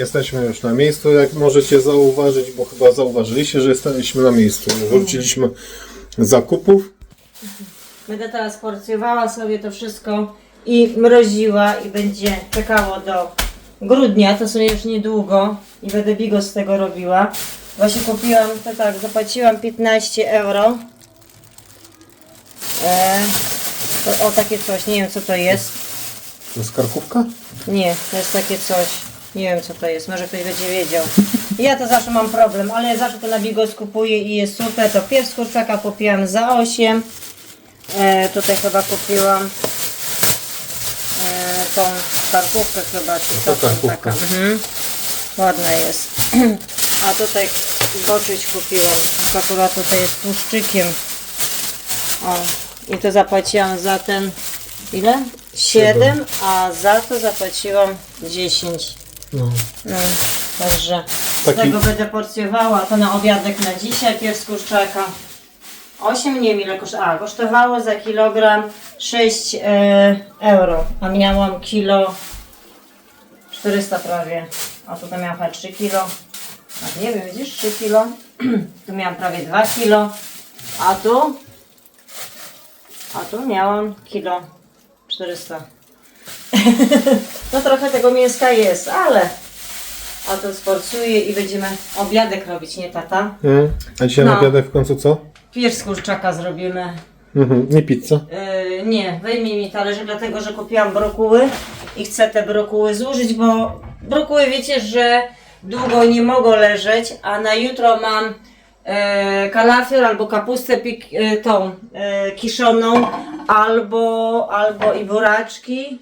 Jesteśmy już na miejscu, jak możecie zauważyć, bo chyba zauważyliście, że jesteśmy na miejscu. Wróciliśmy z zakupów. Będę teraz porcjowała sobie to wszystko i mroziła i będzie czekało do grudnia, to sobie już niedługo i będę bigos z tego robiła. Właśnie kupiłam, to tak, zapłaciłam 15 euro. E, to, o takie coś, nie wiem co to jest. To jest karkówka? Nie, to jest takie coś. Nie wiem co to jest, może ktoś będzie wiedział. Ja to zawsze mam problem, ale ja zawsze to na bigos kupuję i jest super. To pierw z kurczaka kupiłam za 8. E, tutaj chyba kupiłam e, tą karkówkę chyba, czy To co taka. Mhm. Ładna jest. A tutaj boczyć kupiłam. To Akurat tutaj jest tłuszczykiem. O, i to zapłaciłam za ten ile? 7, a za to zapłaciłam 10. No. No, także Taki- tego będę porcjowała. To na obiadek na dzisiaj pierw z kurczaka. 8 nie wiem ile kosztowało. A, kosztowało za kilogram 6 e, euro. A miałam kilo 400 prawie. A tutaj miałam chyba 3 kilo. A nie wiem, widzisz 3 kilo. tu miałam prawie 2 kilo. A tu a tu miałam kilo 400. no trochę tego mięska jest, ale a to sporcuję i będziemy obiadek robić, nie tata? Mhm. A dzisiaj No. na obiadek w końcu co? Pierś z kurczaka zrobimy. Mhm. Nie pizza. Yy, nie, wyjmij mi talerzyk, dlatego że kupiłam brokuły i chcę te brokuły zużyć, bo brokuły wiecie, że długo nie mogą leżeć, a na jutro mam e, kalafior albo kapustę pik, e, tą e, kiszoną, albo, albo i buraczki.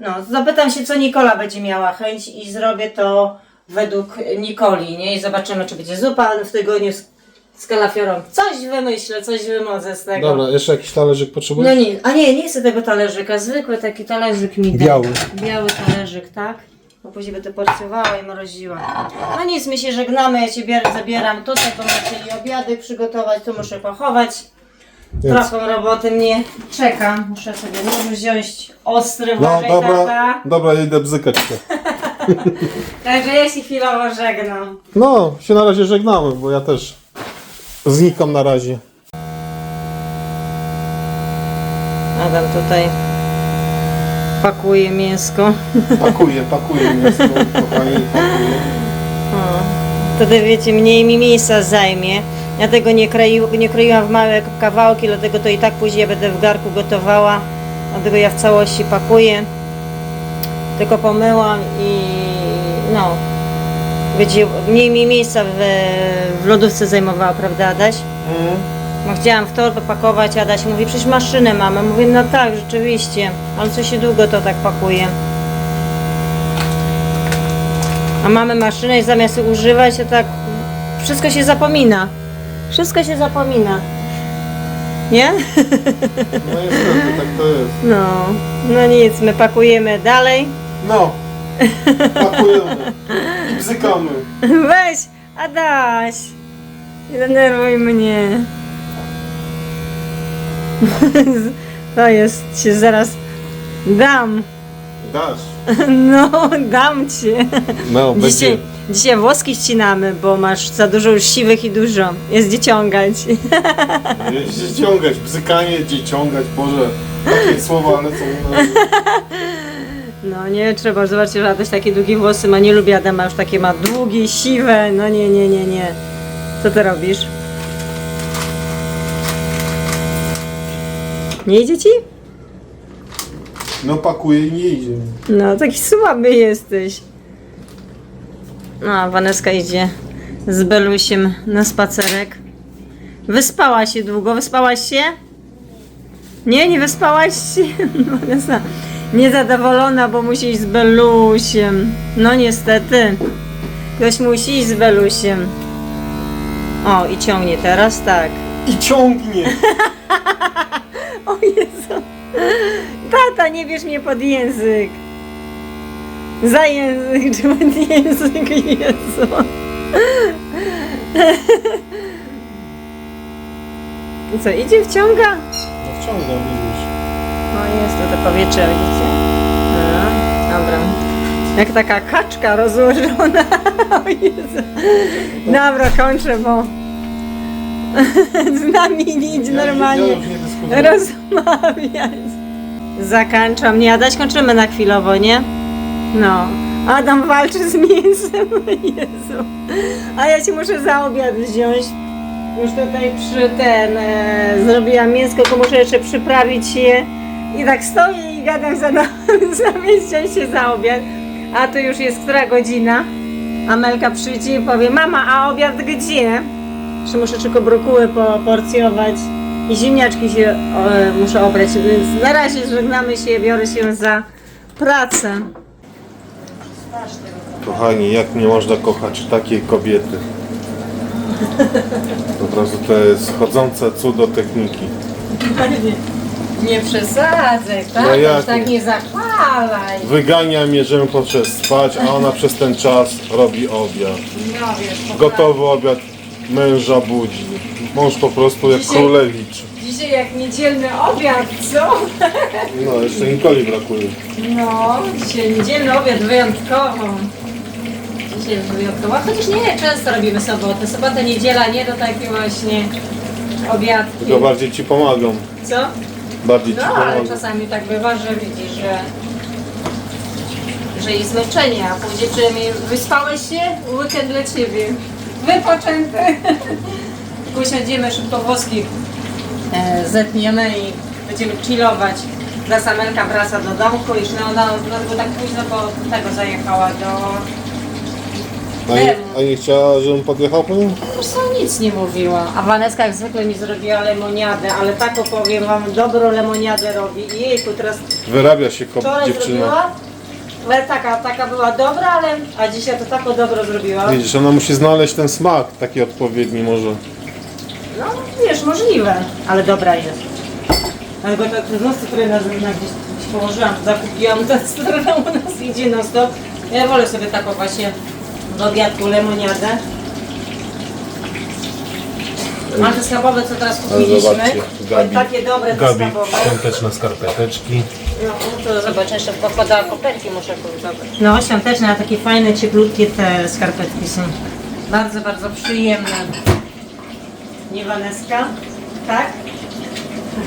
No, zapytam się, co Nikola będzie miała chęć i zrobię to według Nikoli, nie? I zobaczymy, czy będzie zupa w tygodniu z, z kalafiorą. Coś wymyślę, coś wymodzę z tego. Dobra, jeszcze jakiś talerzyk No potrzebujesz? nie, a nie, nie chcę tego talerzyka, zwykły taki talerzyk mi daj. Biały. Biały talerzyk, tak? Bo później będę porcjowała i mroziła. No nic, my się żegnamy, ja Cię bier- zabieram tutaj, bo muszę i obiady przygotować, tu muszę pochować. Więc- Trochę roboty mnie czeka, muszę sobie nóż wziąć ostry, No uważaj dobra, tata. dobra, idę bzykać to. Także ja się chwilowo żegnam. No, się na razie żegnamy, bo ja też znikam na razie. Adam tutaj pakuje mięsko. Pakuję, pakuję mięsko, kochani, pakuję. O, wtedy wiecie, mniej mi miejsca zajmie. Ja tego nie, kroi, nie kroiłam w małe kawałki, dlatego to i tak później ja będę w garku gotowała. Dlatego ja w całości pakuję. Tylko pomyłam i no. Będzie mniej mi miejsca w, w lodówce zajmowała, prawda Adaś? Mhm. No chciałam w torbę pakować, Adaś mówi, przecież maszynę mamy. Mówię, no tak, rzeczywiście, ale co się długo to tak pakuje. A mamy maszynę i zamiast używać, to tak wszystko się zapomina. Wszystko się zapomina. Nie? No niestety, tak to jest. No, no nic, my pakujemy dalej. No, pakujemy i bzykamy. Weź, Adaś, nie denerwuj mnie. To jest, się zaraz dam. Dasz. No, dam cię. No, Dzisiaj, dzisiaj włoski ścinamy, bo masz za dużo już siwych i dużo. Jest gdzie ciągać. będzie ciągać, bzykanie, gdzie ciągać, Boże. Takie słowa u nas. No nie, trzeba zobaczyć, że Adaś takie długie włosy ma. Nie lubię Adama, już takie ma długie, siwe. No nie, nie, nie, nie. Co ty robisz? Nie idzie ci? No pakuje i nie idzie. No, taki słaby jesteś. No, a Waneska idzie z Belusiem na spacerek. Wyspała się długo. Wyspałaś się? Nie, nie wyspałaś się? Vanessa niezadowolona, bo musi iść z Belusiem. No niestety. Ktoś musi iść z Belusiem. O, i ciągnie teraz, tak. I ciągnie. O Jezu. Tata, nie bierz mnie pod język. Za język, czy pod język, Jezu. Co, idzie, wciąga? No wciąga, widzisz. O, jest to to powietrze, widzicie? No, dobra. Jak taka kaczka rozłożona. O Jezu. Dobra, kończę, bo z nami nic normalnie Rozmawiać. Zakończam. Nie, Adaś, kończymy na chwilowo, nie? No. Adam walczy z mięsem. Jezu. A ja ci muszę za obiad wziąć. Już tutaj przy ten e, zrobiłam mięsko, to muszę jeszcze przyprawić je. I tak stoję i gadam za zamieścić się za obiad. A to już jest która godzina? Amelka przyjdzie i powie, mama, a obiad gdzie? Że muszę tylko brokuły poporcjować i ziemniaczki się e, muszę obrać. Więc na razie żegnamy się, biorę się za pracę. Kochani, jak nie można kochać takiej kobiety? Po prostu to jest chodzące cudo techniki. Nie przesadzaj, tak? No jak? tak nie zachwalaj. Wygania mnie, żebym poszedł spać, a ona przez ten czas robi obiad. No wiesz, Gotowy obiad męża budzi. Mąż po prostu jak Dzisiaj- królewicz. Dzisiaj jak niedzielny obiad, co? No, jeszcze Nikoli brakuje. No, dzisiaj niedzielny obiad wyjątkowo. Dzisiaj jest wyjątkowo, chociaż nie, często robimy sobotę. Sobota, niedziela, nie do takiej właśnie obiadki. Tylko bardziej ci pomagam. Co? Bardziej ci No, ale pomagam. czasami tak bywa, że widzisz, że, że jest zmęczenie, a później czy mi wyspałeś się? Weekend dla ciebie. Wypoczęty. Usiądziemy szybko włoski, e, zetniemy i będziemy chillować. Zaraz Amelka wraca do domku, już no, ona no, tak późno, bo tego zajechała do... A nie, a nie chciała, żebym podjechał po nią? Prostu nic nie mówiła. A Waneska jak zwykle mi zrobiła lemoniadę, ale tak opowiem wam, dobrą lemoniadę robi. Jejku, teraz Wyrabia się kop, dziewczyna. zrobiła, ale taka, taka była dobra, ale a dzisiaj to taką dobro zrobiła. Widzisz, ona musi znaleźć ten smak taki odpowiedni może. No wiesz, możliwe, ale dobra jest. Ale go tak no cytrynę na gdzieś, gdzieś położyłam, zakupiłam, ta cytryna u nas idzie no stop. Ja wolę sobie taką właśnie do obiadku lemoniadę. A te schabowe, co teraz kupiliśmy, zobaczcie, Gabi. takie dobre te Gabi, schabowe. świąteczne skarpeteczki. No, to zobacz, jeszcze pokładała koperki, muszę zabrać. No, świąteczne, a takie fajne, cieplutkie te skarpetki są. Bardzo, bardzo przyjemne. Nie Waneska? Tak?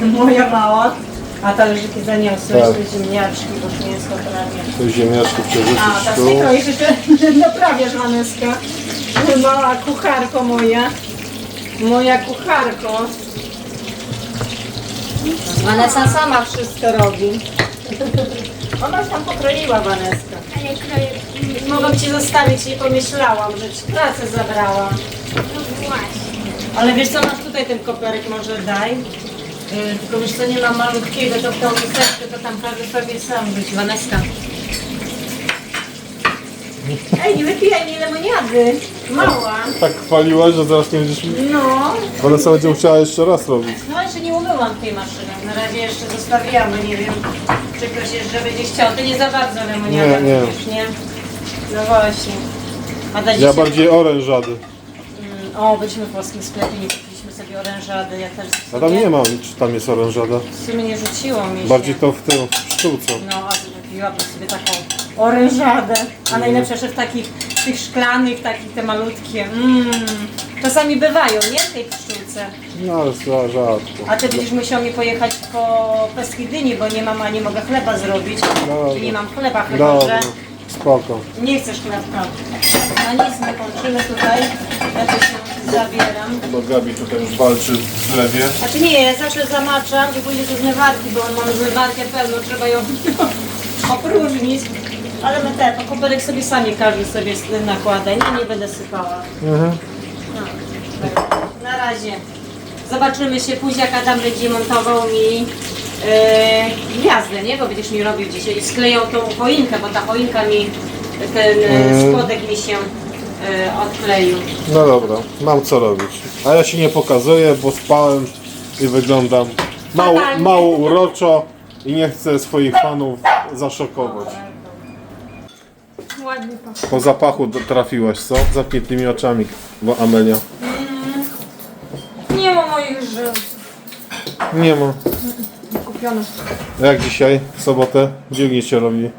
Moja mała. A talerzyki zaniosłeś, Tak. te ziemniaczki, bo już mięsko prawie. To ziemniaczki A, przerzucić ta tu. stykro jeszcze naprawiasz Waneska. Mała kucharko moja. Moja kucharko. Vanessa sama wszystko robi. Ona tam pokroiła Vaneska. Ale kroję. Mogłam Ci zostawić, nie pomyślałam, że Ci pracę zabrała. No właśnie. Ale wiesz co, masz tutaj ten koperek, może daj. Yy, tylko wiesz co, nie ma malutkiego, to w tą miseczkę, to tam każdy sobie sam być. Vaneska. Ej, nie wypijaj mi lemoniady. Mała. Tak chwaliłaś, że zaraz nie będziesz... No. Vanessa będzie musiała jeszcze raz robić. No jeszcze nie umyłam tej maszyny. Na razie jeszcze zostawiamy, nie wiem, czy ktoś jeszcze będzie chciał. Ty nie za bardzo lemoniada Nie, nie. lubisz, nie? No właśnie. A dla Ja bardziej orężady. Mm, O, byliśmy w polskim sklepie, nie kupiliśmy sobie orężady. Ja też A tam nie ma, czy tam jest orężada. W sumie nie rzuciło mi się. Bardziej to w tym, w pszczółce. No, a tu kupiłabym sobie taką orężadę. A najlepsze, że w takich, tych szklanych, takich te malutkie. Mm. Czasami bywają, nie? W tej pszczółce. No ale za rzadko. A ty będziesz musiał mi pojechać po pestki dyni, bo nie mam, a nie mogę chleba zrobić. Dobra. Czyli nie mam chleba, chyba Dobra, że spoko. nie chcesz chlebka. No nic, my kończymy tutaj. Ja to się zabieram. Bo Gabi tutaj już walczy w zlewie. Znaczy nie, ja zawsze zamaczam i później do zmywarki, bo mam zmywarkę pełną, trzeba ją opróżnić. Ale my te, po koperek sobie sami każdy sobie nakłada. Nie, nie będę sypała. Mhm. No, tak. Na razie. Zobaczymy się później, jak Adam będzie montował mi yy, gwiazdę, nie? Bo będziesz mi robił dzisiaj i sklejał tą choinkę, bo ta choinka mi, ten yy, spodek mi się yy, odkleił. No dobra, mam co robić. A ja się nie pokazuję, bo spałem i wyglądam mało, mało uroczo i nie chcę swoich fanów zaszokować. Ładnie pachnie. Po zapachu do- trafiłaś, co? Zamkniętymi oczami, bo Amelia. Nie ma moich żył. Nie ma. Kupione. A Jak dzisiaj, w sobotę? Dziwnie się robi.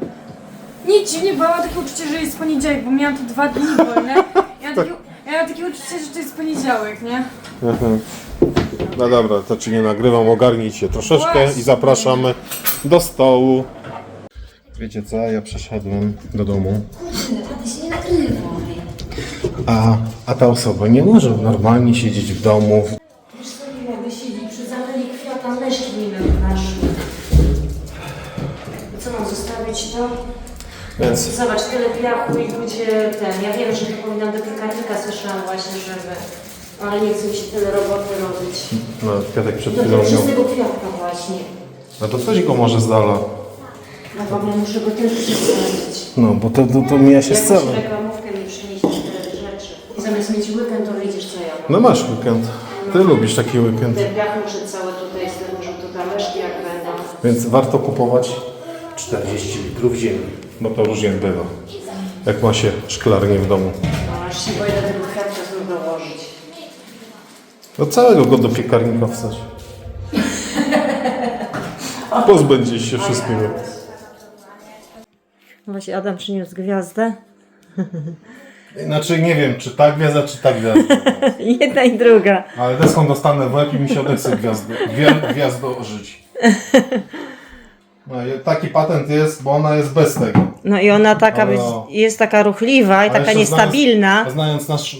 Nic dziwnie, bo ja mam takie uczucie, że jest poniedziałek, bo miałam tu dwa dni wolne. Ja mam takie, ja mam takie uczucie, że to jest poniedziałek, nie? Mhm. No dobra, to czy nie nagrywam, ogarnijcie troszeczkę i Właśnie. zapraszamy do stołu. Wiecie co, ja przeszedłem do domu. A, a ta osoba nie może normalnie siedzieć w domu. Wiesz co, nie mogę siedzieć przy zaleli kwiata, leszki mi naszły. Co mam zostawić to? Więc Zobacz, tyle piachu i ludzie ten. Ja wiem, że to powinnam do piekarnika słyszałam właśnie, żeby. Ale nie chce mi się tyle roboty robić. no, kwiatek przed Do chwilą tego miał. czystego kwiatka właśnie. No to coś go może zdala. No w ogóle muszę go też przesadzić. No, bo to, to, to mija się z Jakąś celem. reklamówkę mi przynieść te rzeczy. Zamiast mieć weekend, to widzisz co ja mam. No masz weekend. Ty lubisz taki weekend. Ten piach muszę całe tutaj z tym, że to leszki jak będą. Więc warto kupować 40 litrów ziemi. Bo to różnie bywa. Jak ma się szklarnię w domu. No, aż się boję do tego kwiatka znów dołożyć. Do całego go do piekarnika wstać. Pozbędzie się wszystkiego. No Właśnie Adam przyniósł gwiazdę. Znaczy nie wiem, czy ta gwiazda, czy ta gwiazda. Jedna i druga. Ale deską dostanę w łeb i mi się odechce gwiazdo, gwiazdo żyć. No, taki patent jest, bo ona jest bez tego. No i ona taka Ale- być, jest taka ruchliwa i taka niestabilna. Znając, znając nasz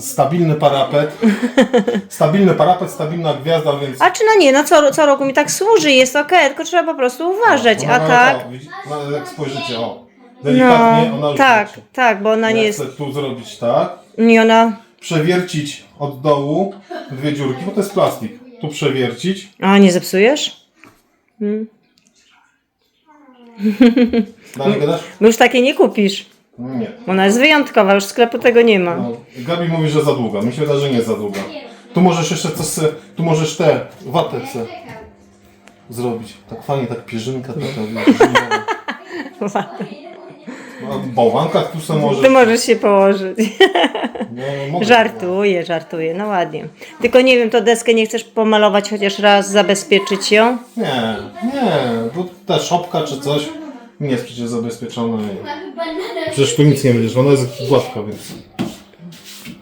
stabilny parapet, stabilny parapet, stabilna gwiazda, więc... A czy no nie, no co, co roku mi tak służy, jest okej, tylko trzeba po prostu uważać, Ona a ma- tak... O, widzi- no, jak spojrzycie, o. Delikatnie ona No, już tak, leci. tak, bo ona Ja nie jest... chcę tu zrobić tak, Nie ona... przewiercić od dołu dwie dziurki, bo to jest plastik. Tu przewiercić. A, nie zepsujesz? Dalej gadasz? Bo już takie nie kupisz. Nie. Ona jest wyjątkowa, już sklepu tego nie ma. No, Gabi mówi, że za długa. Mi się wydaje, że nie za długa. Tu możesz jeszcze coś, se, tu możesz te, watę se zrobić. Tak fajnie, tak pierzynka taka, zimowa. No, Bałwanka tu se możesz. Ty możesz się położyć. No, mogę. Żartuję, żartuję, no ładnie. Tylko nie wiem, to deskę nie chcesz pomalować chociaż raz, zabezpieczyć ją? Nie, nie, bo ta szopka czy coś nie jest przecież zabezpieczona. i- Przecież tu nic nie będziesz, ona jest gładka, więc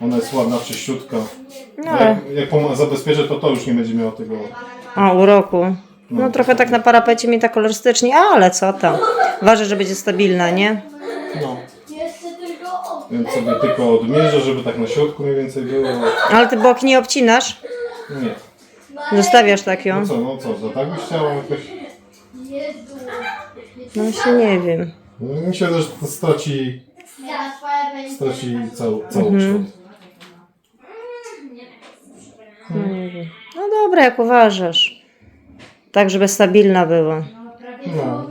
ona jest ładna, czyściutka. No. A Jak, jak zabezpieczę, to to już nie będzie miało tego. O, uroku. No trochę tak na parapecie mi tak kolorystycznie, ale co tam. Ważne, że będzie stabilna, nie? No. Więc sobie tylko odmierzę, żeby tak na środku mniej więcej było. Ale ty bok nie obcinasz? Nie. Zostawiasz tak ją? No co, no co, że tak byś chciała jakoś... No się nie wiem. Myślę, że to straci, straci cał, cały kształt. No dobra, jak uważasz. Tak, żeby stabilna była. No.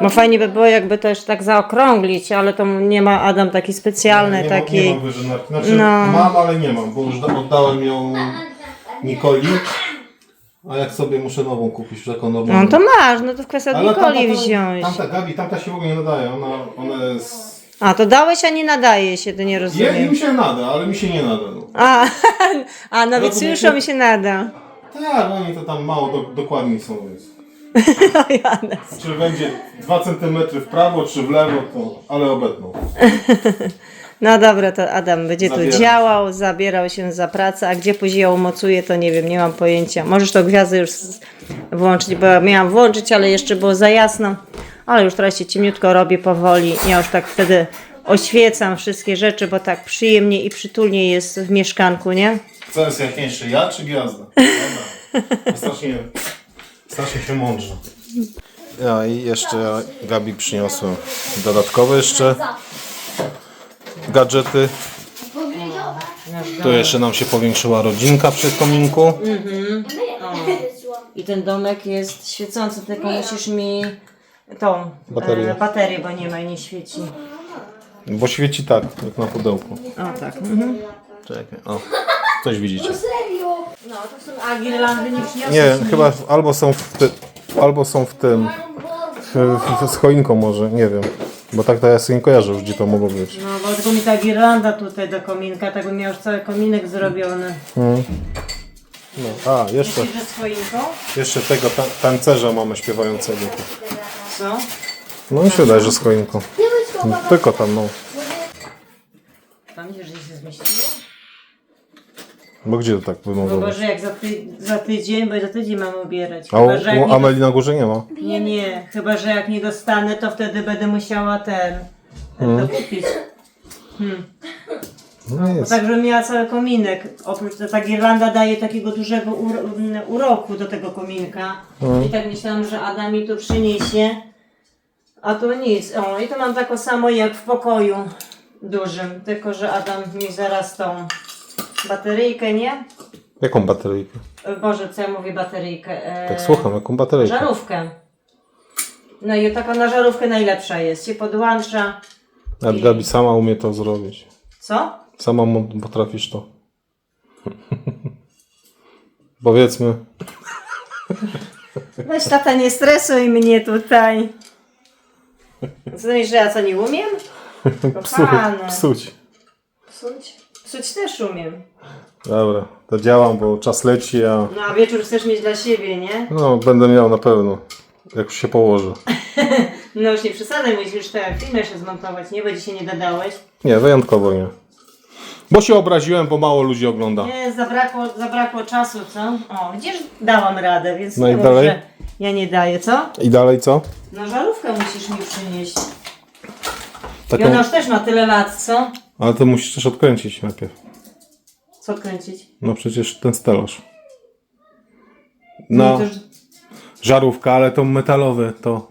Bo fajnie by było, jakby też tak zaokrąglić, ale to nie ma Adam taki specjalny, nie, taki... Ma, nie mam wyżynarki. Znaczy No. mam, ale nie mam, bo już da- oddałem ją Nikoli. A jak sobie muszę nową kupić, już taką normalną. No to masz, no to w kwestii od Nikoli wziąć. Tamta Gabi, tamta się w ogóle nie nadaje. Ona, ona jest... A, to dałeś, a nie nadaje się, to nie Je, rozumiem. im się nada, ale mi się nie nada. No. A, a nawet No nie- mi się nada. Tak, oni to tam mało do, dokładni są, więc... No. Czy będzie 2 cm w prawo, czy w lewo, to... ale obetną. No dobra, to Adam będzie tu Zabieram. działał, zabierał się za pracę, a gdzie później ją umocuje, to nie wiem, nie mam pojęcia. Możesz tą gwiazdę już włączyć, bo ja miałam włączyć, ale jeszcze było za jasno. Ale już teraz się ciemniutko robię powoli. Ja już tak wtedy oświecam wszystkie rzeczy, bo tak przyjemnie i przytulnie jest w mieszkanku, nie? Co jest jaśniejszy, ja czy gwiazda? Dobra. Strasznie, strasznie się mądrze. Ja i jeszcze Gabi przyniosłem dodatkowe jeszcze gadżety. Tu jeszcze nam się powiększyła rodzinka przy kominku. I ten domek jest świecący, tylko musisz mi tą Baterię. e, baterię, bo nie ma i nie świeci. Bo świeci tak, jak na pudełku. O tak. Mhm. Czekaj, o. Coś widzicie. No to są, a girlandy nie przyniosłeś Nie, mi? chyba albo są w, ty, albo są w tym. Z choinką może, nie wiem. Bo tak to ja sobie nie kojarzę już, gdzie to mogło być. No bo tylko mi ta girlanda tutaj do kominka, tak bym miał już cały kominek zrobiony. No, a, jeszcze, Myślisz, że z choinką? jeszcze tego ta, tancerza mamy śpiewającego. Co? No mi się wydaje, że z choinką. Tylko tam, no. Tam gdzie się zmieściło? Bo gdzie to tak Chyba, wygląda? że jak za, ty, za tydzień, bo za tydzień mamy ubierać. A Chyba, że jak u, nie, Ameli na górze nie ma. nie, nie, chyba, że jak nie dostanę, to wtedy będę musiała ten, ten dokupić. No jest. Tak, żebym miała cały kominek. Oprócz tego ta girlanda daje takiego dużego uro, m, uroku do tego kominka. I tak myślałam, że Adam mi to przyniesie. A tu nic. O, i to mam tako samo jak w pokoju dużym. Tylko, że Adam mi zaraz tą bateryjkę, nie? Jaką bateryjkę? E, Boże, co ja mówię bateryjkę? E, Tak słucham, jaką bateryjkę? Żarówkę. No i taka na żarówkę najlepsza jest. Się podłącza. A Gabi sama umie to zrobić. Co? Sama mu- potrafisz to. Powiedzmy. Weź tata, nie stresuj mnie tutaj. Myślisz, że ja co nie umiem? Psu, Kochany. psuć. Psuć? Psuć też umiem. Dobra, to działam, bo czas leci, a No a wieczór chcesz mieć dla siebie, nie? no, będę miał na pewno. Jak już się położę. No już nie przesadzaj, musisz te filmy jeszcze zmontować, nie? Bo dzisiaj nie dodałeś. Nie, wyjątkowo nie. Bo się obraziłem, bo mało ludzi ogląda. Nie, zabrakło, zabrakło czasu, co? O, gdzież dałam radę, więc No nie i mów, dalej? że ja nie daję, co? I dalej co? No żarówkę musisz mi przynieść. I Taką... ona już też ma tyle lat, co? Ale to musisz też odkręcić najpierw. Co kręcić? No przecież ten stelaż. No, to już- żarówka, ale to metalowe, to...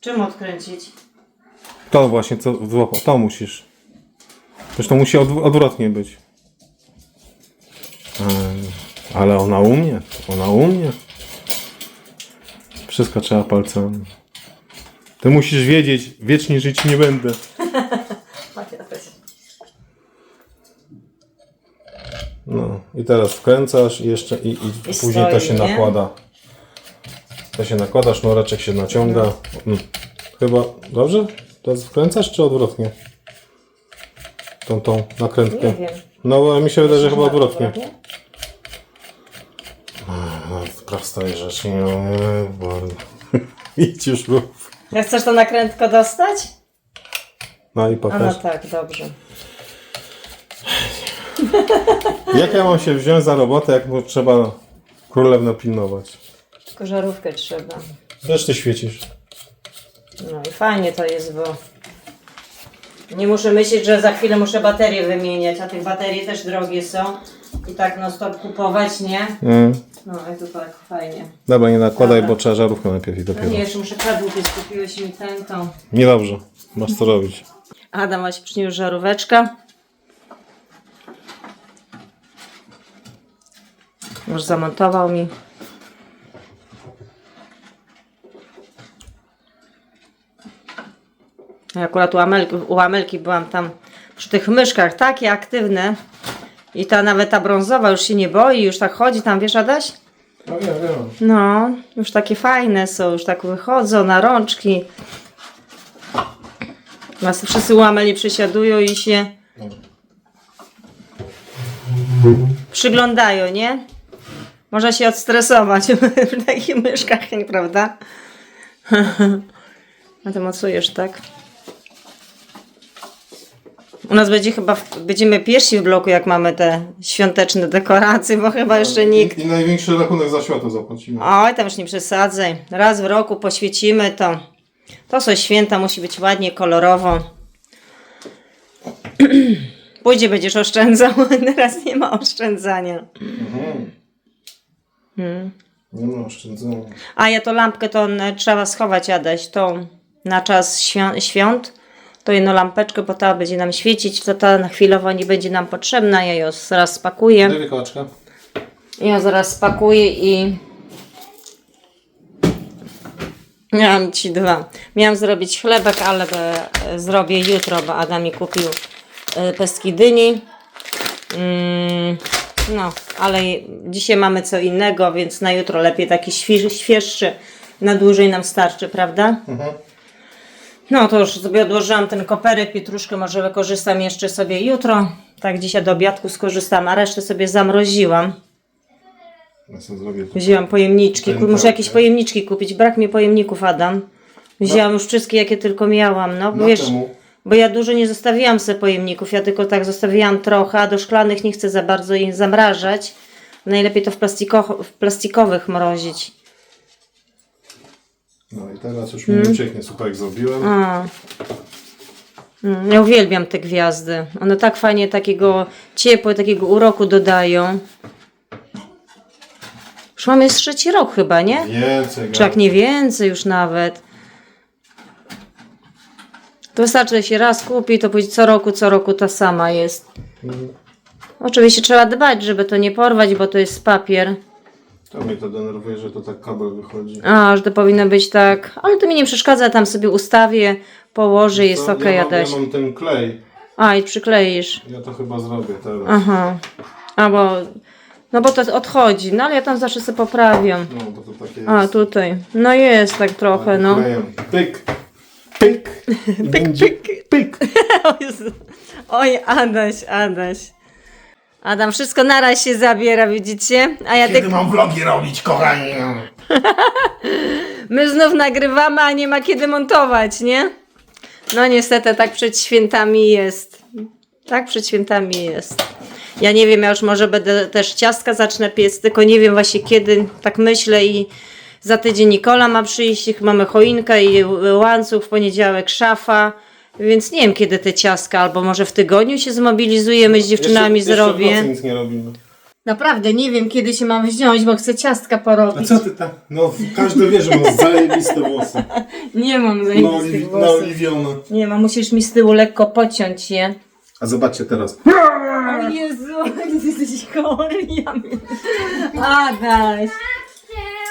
Czym odkręcić? To właśnie, co złapał, to musisz. Zresztą musi odw- odwrotnie być. Ej, Ale ona umie, ona umie. Wszystko trzeba palcami. Ty musisz wiedzieć, wiecznie żyć nie będę. No i teraz wkręcasz i jeszcze i, i, później to się nie? nakłada. To się nakłada, sznureczek się naciąga. Mm. Chyba, dobrze? Teraz wkręcasz czy odwrotnie? Tą, tą nakrętkę. Nie wiem. No bo mi się wydaje, że chyba odwrotnie. No, prostej rzeczy nie bo... Idź już rób. Jak chcesz to nakrętko dostać? No i A no pokaż. tak, dobrze. Jak ja mam się wziąć za robotę, jak mu trzeba królewno pilnować? Tylko żarówkę trzeba. Ty świecisz. No i fajnie to jest, bo nie muszę myśleć, że za chwilę muszę baterie wymieniać, a tych baterie też drogie są. I tak no stop kupować, nie? Mm. No i to tak fajnie. Dobra, nie nakładaj, Dobra. bo trzeba żarówkę najpierw i No dopiero. nie, jeszcze muszę kadłub, kupiłeś mi ten, to. Niedobrze. Masz co robić. Adam właśnie przyniósł żaróweczka. Już zamontował mi. Ja akurat u Amelki, u Amelki byłam tam przy tych myszkach, takie aktywne. I ta nawet ta brązowa już się nie boi, już tak chodzi tam, wiesz Adaś? No wiem, wiem. No, już takie fajne są, już tak wychodzą na rączki. Nas wszyscy łameli przysiadują i się przyglądają, nie? Można się odstresować w takich myszkach, nieprawda? A ty mocujesz, tak? U nas będzie chyba, będziemy pierwsi w bloku, jak mamy te świąteczne dekoracje, bo chyba jeszcze nikt. I, I największy rachunek za światło zapłacimy. Oj, tam już nie przesadzaj. Raz w roku poświecimy to. To są święta, musi być ładnie, kolorowo. Pójdzie będziesz oszczędzał, teraz nie ma oszczędzania. Nie ma oszczędzenia. A ja to lampkę to trzeba schować, Adaś, tą na czas świąt, świąt. To jedną lampeczkę, bo ta będzie nam świecić, to ta na chwilowo nie będzie nam potrzebna. Ja ją zaraz spakuję. Daj wiekołaczka. Ja zaraz spakuję i. Miałam ci dwa. Miałam zrobić chlebek, ale zrobię jutro, bo Adam mi kupił e, pestki dyni. Mm, no, ale dzisiaj mamy co innego, więc na jutro lepiej taki świeży, świeższy. Na dłużej nam starczy, prawda? No to już sobie odłożyłam ten koperek, pietruszkę może wykorzystam jeszcze sobie jutro. Tak dzisiaj do obiadku skorzystam, a resztę sobie zamroziłam. Ja sobie zrobię to. Wzięłam pojemniczki. Ku-. Muszę jakieś pojemniczki kupić. Brak mi pojemników, Adam. Wzięłam już wszystkie, jakie tylko miałam, no Na wiesz, temu. Bo ja dużo nie zostawiłam sobie pojemników, ja tylko tak zostawiłam trochę, a do szklanych nie chcę za bardzo ich zamrażać. Najlepiej to w, plastiko, w plastikowych mrozić. No i teraz już mi nie ucieknie, słuchaj, jak zrobiłem. A. Mm, Ja uwielbiam te gwiazdy. One tak fajnie takiego ciepła, takiego uroku dodają. Już mamy z trzeci rok chyba, nie? Więcej, Czy jak nie więcej już nawet. To wystarczy, że się raz kupi, to później co roku, co roku ta sama jest. Oczywiście trzeba dbać, żeby to nie porwać, bo to jest papier. To mnie to denerwuje, że to tak kabel wychodzi. A, że to powinno być tak. Ale to mi nie przeszkadza, tam sobie ustawię, położę, jest To okej, ja, mam, ja mam ten klej. A, i przykleisz. Ja to chyba zrobię teraz. Aha. A, bo... No bo to odchodzi, no ale ja tam zawsze sobie poprawiam. No, bo to takie jest. A, tutaj. No jest tak trochę, no. Klejem. Pyk. Pyk. I będzie pyk. O Jezu. Oj, Adaś, Adaś. Adam wszystko naraz się zabiera, widzicie? A ja Kiedy tak, mam vlogi robić, kochani? my znów nagrywamy, a nie ma kiedy montować, nie? No niestety tak przed świętami jest. Tak przed świętami jest. Ja nie wiem, ja już może będę też ciastka zacznę piec, tylko nie wiem właśnie kiedy, tak myślę i za tydzień Nikola ma przyjść, mamy choinkę i łańcuch, w poniedziałek szafa, więc nie wiem kiedy te ciastka, albo może w tygodniu się zmobilizujemy z dziewczynami, jeszcze, Jeszcze w zrobię. nocy nic nie robimy. Naprawdę nie wiem kiedy się mam wziąć, bo chcę ciastka A porobić. co ty tam? No, każdy wie, że masz zajebiste włosy. Nie mam No, zajebistych oliwi- włosów. naoliwione. Nie mam, musisz mi z tyłu lekko pociąć je. A zobaczcie teraz. O Jezu, jesteś chory, ja Adaś.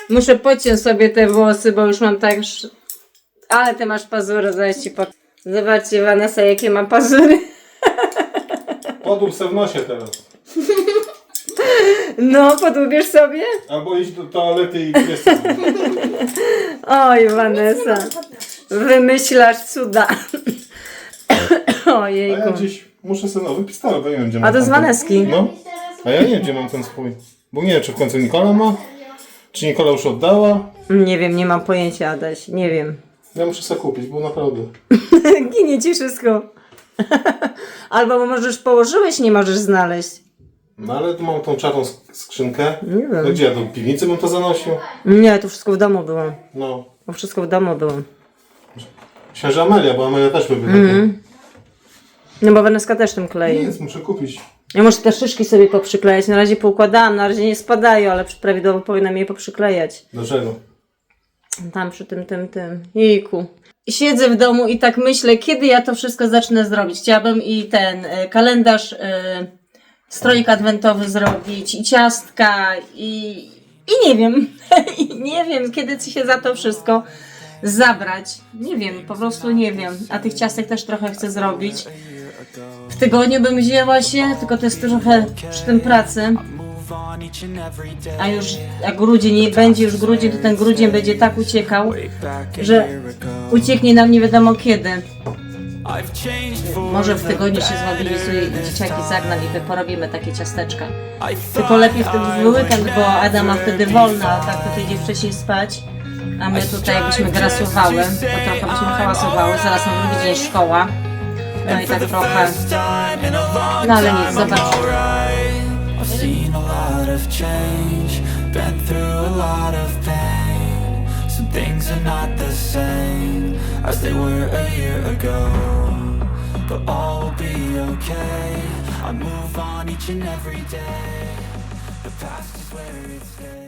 Muszę pociąć sobie te włosy, bo już mam tak... sz- Ale ty masz pazury, zaraz ci po... Zobaczcie, Vanessa, jakie ma pazury. Podób se w nosie teraz. No, podłubiesz sobie? Albo iść do toalety i sobie. Oj, Vanessa. Wymyślasz cuda. A ja Ojejku. gdzieś muszę sobie nowy pistolet, bo nie wiem gdzie mam. A to z tamten. Vaneski. No. A ja nie wiem gdzie mam ten swój. Bo nie wiem czy w końcu Nikola ma. Czy Nikola już oddała. Nie wiem, nie mam pojęcia, Adaś. Nie wiem. Ja muszę sobie kupić, bo naprawdę. Ginie ci wszystko. Albo może już położyłeś, nie możesz znaleźć. No ale tu mam tą czarną sk- skrzynkę. Nie wiem. No gdzie ja do piwnicy bym to zanosił? Nie, to wszystko w domu było. No. To wszystko w domu było. Myślałem, że Amelia, bo Amelia też lubi Mhm. No bo Weneska też tym klei. Nic, muszę kupić. Ja muszę te szyszki sobie poprzyklejać. Na razie poukładałam, na razie nie spadają, ale prawidłowo powinnam je poprzyklejać. Dlaczego? Tam przy tym, tym, tym. Jejku. Siedzę w domu i tak myślę, kiedy ja to wszystko zacznę zrobić. Chciałabym i ten y, kalendarz, y, stroik adwentowy zrobić, i ciastka, i, i nie wiem. I nie wiem, kiedy się za to wszystko zabrać. Nie wiem, po prostu nie wiem. A tych ciastek też trochę chcę zrobić. W tygodniu bym wzięła się, tylko to jest trochę przy tym pracy. A już jak grudzień nie będzie już grudzień, to ten grudzień będzie tak uciekał, że ucieknie nam nie wiadomo kiedy. Może w tygodniu się zmobilizuje i dzieciaki zagnam i porobimy takie ciasteczka. Tylko lepiej w weekend, bo Adam ma wtedy wolno, a tak to idzie wcześniej spać. A my tutaj jakbyśmy grasowały, to trochę byśmy hałasowały, zaraz na drugi dzień szkoła. No i tak trochę. No ale nic, zobaczymy. I've seen a lot of change, been through a lot of pain. Some things are not the same as they were a year ago. But all will be okay. I move on each and every day. The past is where it stays.